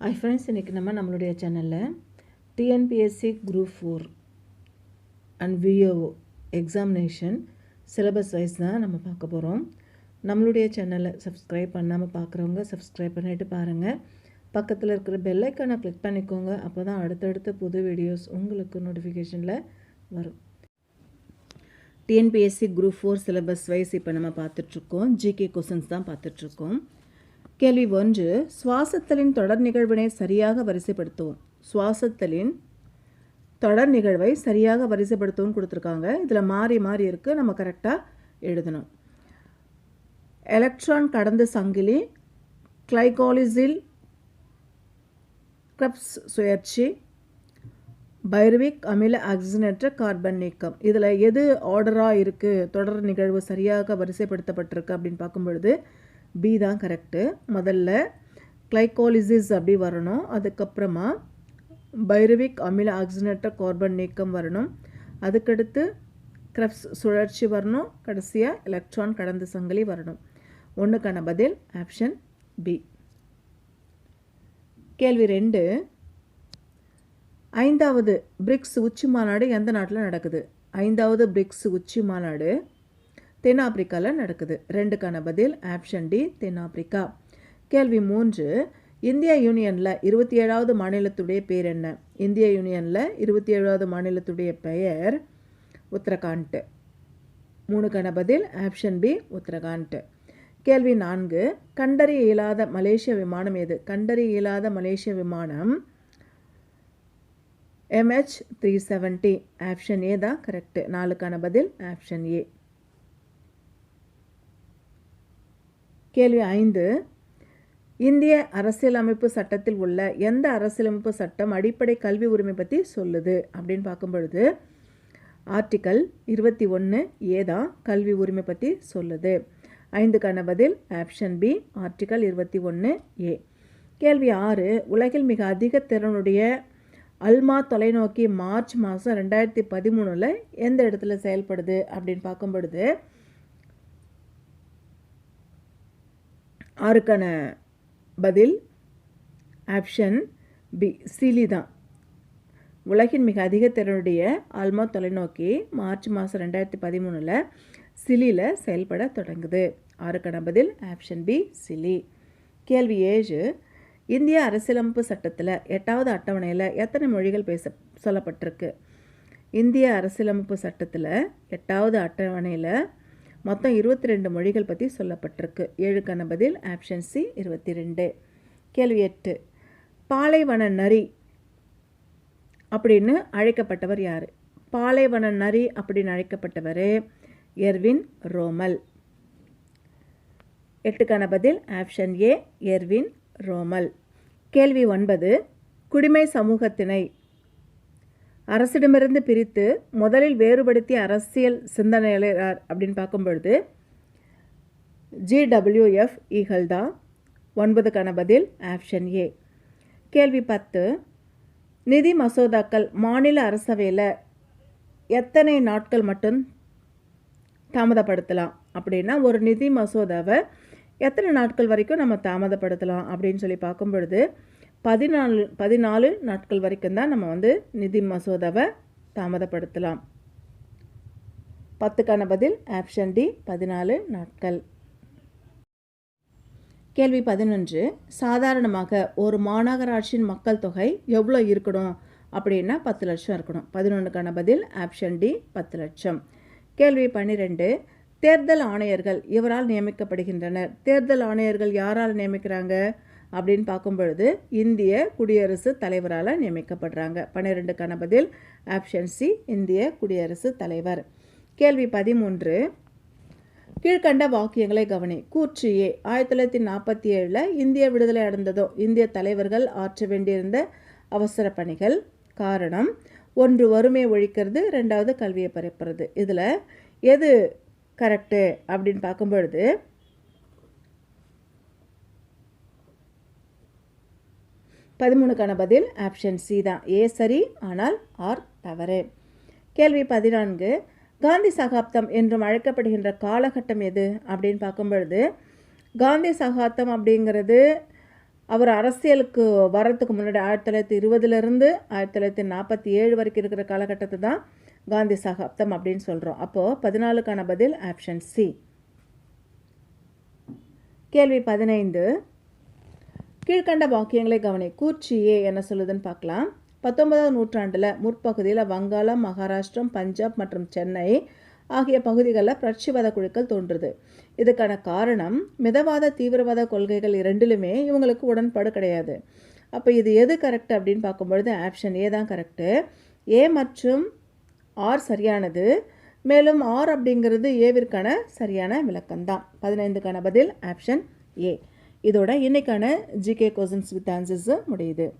ஐ friends இன்றைக்கி நம்ம நம்மளுடைய சேனலில் TNPSC group four and VAO examination syllabus wise தான் நம்ம பார்க்க போகிறோம் நம்மளுடைய சேனலை சப்ஸ்கிரைப் பண்ணாமல் பார்க்குறவங்க சப்ஸ்கிரைப் பண்ணிவிட்டு பாருங்கள் பக்கத்தில் இருக்கிற பெல்லைக்கானை கிளிக் பண்ணிக்கோங்க. அப்போ தான் அடுத்தடுத்த புது வீடியோஸ் உங்களுக்கு நோட்டிஃபிகேஷனில் வரும். TNPSC group four syllabus wise இப்போ நம்ம பார்த்துட்ருக்கோம் ஜிகே கொஷின்ஸ் தான் பார்த்துட்ருக்கோம் கேள்வி ஒன்று சுவாசத்தலின் தொடர் நிகழ்வினை சரியாக வரிசைப்படுத்துவோம். சுவாசத்தலின் தொடர் நிகழ்வை சரியாக வரிசைப்படுத்தவும் கொடுத்துருக்காங்க. இதில் மாறி மாறி இருக்குது நம்ம கரெக்டாக எழுதணும். எலக்ட்ரான் கடந்த சங்கிலி கிளைகாலிசில் கிரப்ஸ் சுயற்சி பைரவிக் அமில ஆக்சிஜனேற்ற கார்பன் நீக்கம். இதில் எது ஆர்டராக இருக்குது தொடர் நிகழ்வு சரியாக வரிசைப்படுத்தப்பட்டிருக்கு அப்படின்னு பார்க்கும் பொழுது பி தான் கரெக்டு முதல்ல கிளைகோலிசிஸ் அப்படி வரணும். அதுக்கப்புறமா பைரவிக் அமில ஆக்சிஜனேற்ற கார்பன் நீக்கம் வரணும். அதுக்கடுத்து கிரப்ஸ் சுழற்சி வரணும். கடைசியாக எலக்ட்ரான் கடந்த சங்கிலி வரணும். ஒன்றுக்கான பதில் ஆப்ஷன் பி கேள்வி ரெண்டு. ஐந்தாவது பிரிக்ஸ் உச்சி மாநாடு எந்த நாட்டில் நடக்குது? ஐந்தாவது பிரிக்ஸ் உச்சி மாநாடு தென்னாப்பிரிக்காவில் நடக்குது. ரெண்டுக்கான பதில் ஆப்ஷன் டி தென்னாப்பிரிக்கா. கேள்வி மூன்று இந்திய யூனியனில் இருபத்தி ஏழாவது மாநிலத்துடைய பேர் என்ன? இந்திய யூனியனில் இருபத்தி ஏழாவது மாநிலத்துடைய பெயர் உத்தரகாண்ட். மூணுக்கான பதில் ஆப்ஷன் பி உத்தரகாண்ட். கேள்வி நான்கு கண்டறி இயலாத மலேசிய விமானம் எது? கண்டறி இயலாத மலேசிய விமானம் MH three seventy option A தான் கரெக்டு நாலுக்கான பதில் ஆப்ஷன் ஏ கேள்வி ஐந்து. இந்திய அரசியலமைப்பு சட்டத்தில் உள்ள எந்த அரசியலமைப்பு சட்டம் அடிப்படை கல்வி உரிமை பற்றி சொல்லுது? அப்படின்னு பார்க்கும் பொழுது ஆர்டிக்கல் இருபத்தி ஒன்று ஏதா கல்வி உரிமை பற்றி சொல்லுது. ஐந்துக்கான பதில் ஆப்ஷன் பி ஆர்டிக்கல் இருபத்தி ஒன்று ஏ. கேள்வி ஆறு உலகில் மிக அதிக திறனுடைய அல்மா தொலைநோக்கி மார்ச் மாதம் ரெண்டாயிரத்தி பதிமூணில் எந்த இடத்துல செயல்படுது? அப்படின்னு பார்க்கும் பொழுது ஆறுக்கான பதில் ஆப்ஷன் பி சிலி தான். உலகின் மிக அதிக திறனுடைய ஆல்மா தொலைநோக்கி மார்ச் மாதம் ரெண்டாயிரத்தி பதிமூணில் சிலியில் செயல்பட தொடங்குது. ஆறுக்கான பதில் ஆப்ஷன் பி சிலி கேள்வி ஏழு இந்திய அரசியலமைப்பு சட்டத்தில் எட்டாவது அட்டவணையில் எத்தனை மொழிகள் பேச சொல்லப்பட்டிருக்கு? இந்திய அரசியலமைப்பு சட்டத்தில் எட்டாவது அட்டவணையில் மொத்தம் இருபத்தி ரெண்டு மொழிகள் பற்றி சொல்லப்பட்டிருக்கு. ஏழுக்கான பதில் ஆப்ஷன் சி இருபத்தி ரெண்டு கேள்வி எட்டு. பாலைவன நரி அப்படின்னு அழைக்கப்பட்டவர் யார்? பாலைவன நரி அப்படின்னு அழைக்கப்பட்டவர் எர்வின் ரோமல். எட்டுக்கான பதில் ஆப்ஷன் ஏ எர்வின் ரோமல். கேள்வி ஒன்பது குடிமை சமூகத்தினை அரசிடமிருந்து பிரித்து முதலில் வேறுபடுத்திய அரசியல் சிந்தனையாளர் அப்படின்னு பார்க்கும் பொழுது ஜிடபிள்யூஎஃப் ஈகல் தான் ஒன்பதுக்கான பதில் ஆப்ஷன் ஏ கேள்வி பத்து. நிதி மசோதாக்கள் மாநில அரசவையில் எத்தனை நாட்கள் மட்டும் தாமதப்படுத்தலாம்? அப்படின்னா ஒரு நிதி மசோதாவை எத்தனை நாட்கள் வரைக்கும் நம்ம தாமதப்படுத்தலாம் அப்படின்னு சொல்லி பார்க்கும் பொழுது பதினாலு பதினாலு நாட்கள் வரைக்கும் தான் நம்ம வந்து நிதி மசோதாவை தாமதப்படுத்தலாம். பத்துக்கான பதில் ஆப்ஷன் டி பதினாலு நாட்கள். கேள்வி பதினொன்று சாதாரணமாக ஒரு மாநகராட்சியின் மக்கள் தொகை எவ்வளோ இருக்கணும்? அப்படின்னா பத்து லட்சம் இருக்கணும். பதினொன்றுக்கான பதில் ஆப்ஷன் டி பத்து லட்சம். கேள்வி பன்னிரெண்டு தேர்தல் ஆணையர்கள் இவரால் நியமிக்கப்படுகின்றனர். தேர்தல் ஆணையர்கள் யாரால் நியமிக்கிறாங்க? அப்படின்னு பார்க்கும் பொழுது இந்திய குடியரசு தலைவரால் நியமிக்கப்படுறாங்க. பன்னிரெண்டுக்கான பதில் ஆப்ஷன் சி இந்திய குடியரசு தலைவர். கேள்வி பதிமூன்று. கீழ்கண்ட வாக்கியங்களை கவனி. கூற்று ஏ. ஆயிரத்தி தொள்ளாயிரத்தி நாற்பத்தி ஏழில் இந்திய விடுதலை அடைந்ததோ இந்திய தலைவர்கள் ஆற்ற வேண்டியிருந்த அவசர பணிகள். காரணம் ஒன்று வறுமையை ஒழிக்கிறது ரெண்டாவது கல்வியை பரப்புறது இதில் எது கரெக்டு அப்படின்னு பார்க்கும்பொழுது பதிமூணுக்கான பதில் ஆப்ஷன் சி தான். ஏ சரி ஆனால் ஆர் தவறு. கேள்வி பதினான்கு. காந்தி சகாப்தம் என்றும் அழைக்கப்படுகின்ற காலகட்டம் எது? அப்படின்னு பார்க்கும் பொழுது காந்தி சகாப்தம் அப்படிங்கிறது அவர் அரசியலுக்கு வர்றதுக்கு முன்னாடி ஆயிரத்தி தொள்ளாயிரத்தி இருபதுலேருந்து ஆயிரத்தி தொள்ளாயிரத்தி நாற்பத்தி ஏழு வரைக்கும் இருக்கிற காலகட்டத்தை தான் காந்தி சகாப்தம் அப்படின்னு சொல்கிறோம் அப்போது பதினாலுக்கான பதில் ஆப்ஷன் சி கேள்வி பதினைந்து. கீழ்கண்ட வாக்கியங்களை கவனி. கூர்ச்சியே ஏ என்ன சொல்லுதுன்னு பார்க்கலாம். பத்தொன்பதாம் நூற்றாண்டில் முற்பகுதியில் வங்காளம் மகாராஷ்டிரம் பஞ்சாப் மற்றும் சென்னை ஆகிய பகுதிகளில் புரட்சிவாத குழுக்கள் தோன்றுது. இதுக்கான காரணம் மிதவாத தீவிரவாத கொள்கைகள் இரண்டிலுமே இவங்களுக்கு உடன்பாடு கிடையாது. அப்போ இது எது கரெக்ட் அப்படின்னு பார்க்கும்பொழுது ஆப்ஷன் ஏ தான் கரெக்டு ஏ மற்றும் ஆர் சரியானது மேலும் ஆர் அப்படிங்கிறது ஏவிற்கான சரியான விளக்கம்தான். பதினைந்துக்கான பதில் ஆப்ஷன் ஏ இதோட இன்னைக்கான ஜிகே கொஸ்டின்ஸ் வித் ஆன்சர்ஸ் முடியுது.